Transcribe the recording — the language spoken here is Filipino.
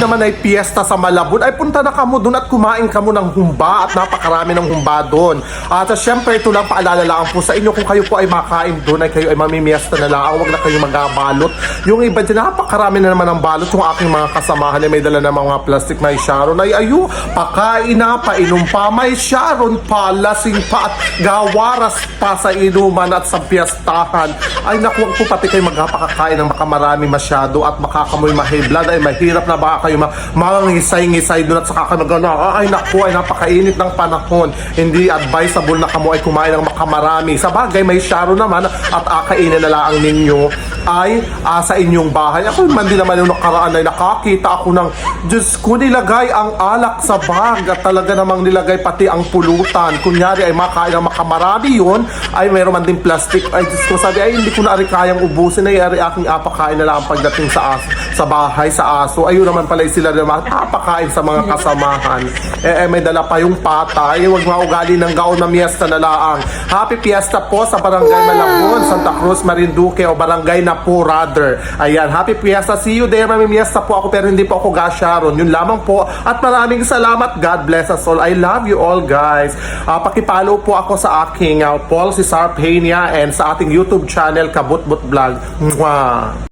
naman ay piyesta sa Malabon, ay punta na kamo doon at kumain kamo ng humba at napakarami ng humba doon. At uh, syempre, ito lang paalala lang po sa inyo kung kayo po ay makain doon ay kayo ay mamimiesta na lang. Huwag na kayo magabalot. Yung iba dyan, napakarami na naman ng balot. Yung aking mga kasamahan ay may dala ng mga plastic may Sharon ay ayo, pakain na, painom pa, may Sharon pa, lasing pa at gawaras pa sa inuman at sa piyestahan. Ay naku, po pati kayo magpakakain ng makamarami masyado at makakamoy ma-high blood ay mahirap na baka kayo ma mangisay-ngisay doon at saka ka nagano. Ay naku, ay napakainit ng panahon. Hindi advisable na kamo ay kumain ng makamarami. Sa bagay, may Sharon naman at akainin na lang ninyo ay ah, sa inyong bahay. Ako man din naman yung nakaraan ay nakakita ako ng Diyos ko nilagay ang alak sa bag at talaga namang nilagay pati ang pulutan. Kunyari ay makain ng makamarami yun ay mayroon man din plastic. Ay Diyos ko sabi ay hindi ko na rin kayang ubusin ay ari aking apakain na lang pagdating sa aso, sa bahay sa aso. Ayun naman pala sila naman apakain sa mga kasamahan. Eh, eh may dala pa yung pata. Ay wag maugali ng gaon na miesta na laang. Happy Fiesta po sa Barangay Malabon, Santa Cruz, Marinduque o Barangay na po rather. Ayan, Happy Fiesta. See you there. Mamimiesta po ako pero hindi po ako gasharon. Yun lamang po. At maraming salamat. God bless us all. I love you all guys. Ah, pakipollow po ako sa aking uh, Paul Cesar Peña and sa ating YouTube channel Kabutbut Vlog. Mwah!